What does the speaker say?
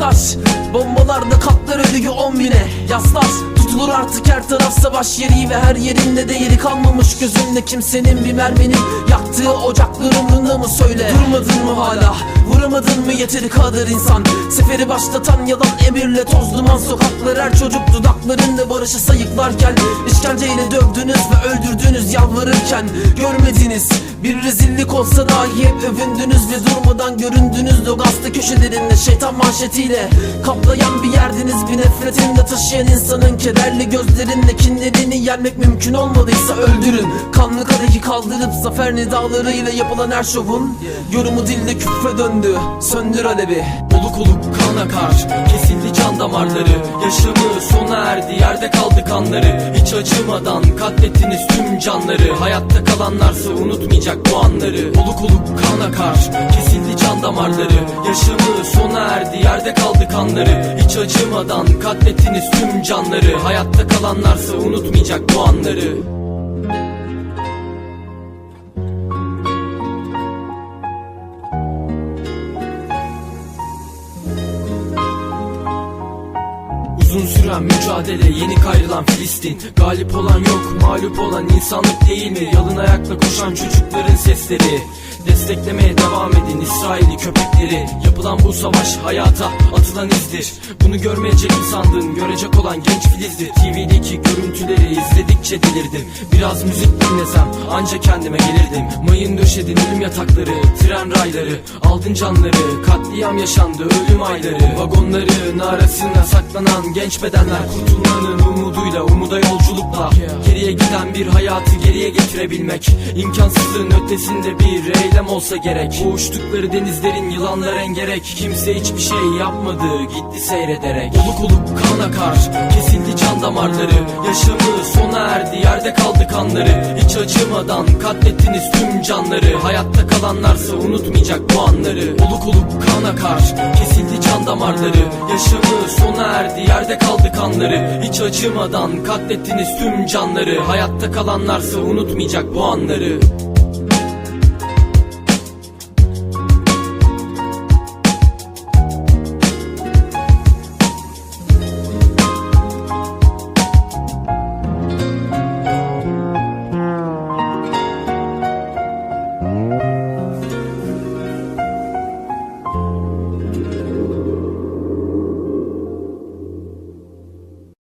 Yaslar Bombalarda katlar ölüyor on bine. Yaslar Tutulur artık her taraf savaş yeri Ve her yerinde değeri kalmamış gözünde Kimsenin bir merminin yaktığı ocaklar umrunda mı söyle? Durmadın mı hala? Vuramadın mı yeteri kadar insan? Seferi başlatan yalan emirle toz duman Sokaklar her çocuk dudaklarında barışı sayıklarken işkenceyle dövdünüz ve öldürdünüz yalvarırken Görmediniz. Bir rezillik olsa dahi hep övündünüz Ve durmadan göründünüz gazete köşelerinde şeytan manşetiyle Kaplayan bir yerdiniz. Bir nefretinde taşıyan insanın Kederli gözlerinde kinlerini yenmek mümkün olmadıysa öldürün. Kanlı kadehi kaldırıp zafer nidalarıyla yapılan her şovun Yorumu dilde küfre döndü. Söndür alevi. Oluk oluk kan akar. Kesildi can damarları. Yaşamı sona erdi. Yerde kaldı kanları Hiç acımadan katlettiniz tüm canları. Hayatta kalanlarsa unutmayacak bu anları. Oluk oluk kan akar Kesildi can damarları. Yaşamı sona erdi Yerde kaldı kanları. Hiç acımadan katlettiniz tüm canları. Hayatta kalanlarsa unutmayacak bu anları Uzun süren mücadele yeni kayrılan Filistin. Galip olan yok mağlup olan insanlık değil mi Yalın ayakla koşan çocukların sesleri. Desteklemeye devam edin İsrail'i köpekleri. Yapılan bu savaş hayata atılan izdir. Bunu görmeyecek mi görecek olan genç filizdir. TV'deki görüntüleri delirdim Biraz müzik dinlesem anca kendime gelirdim. Mayın döşedin ölüm yatakları tren rayları Aldın canları. Katliam yaşandı ölüm ayları. Vagonların arasına saklanan genç bedenler. Kurtulmanın umuduyla umuda yolculukla. Geriye giden bir hayatı geriye getirebilmek. İmkansızlığın ötesinde bir eylem olsa gerek. Boğuştukları denizlerin yılanlar engerek. Kimse hiçbir şey yapmadı gitti seyrederek. Oluk oluk kan akar kesildi can damarları. Yaşamı sona erdi yerde kaldı kanları. Hiç acımadan katlettiniz tüm canları. Hayatta kalanlarsa unutmayacak bu anları. Oluk oluk kan akar kesildi can damarları. Yaşamı sona erdi yerde kaldı kanları. Hiç acımadan katlettiniz tüm canları. Hayatta kalanlarsa unutmayacak bu anları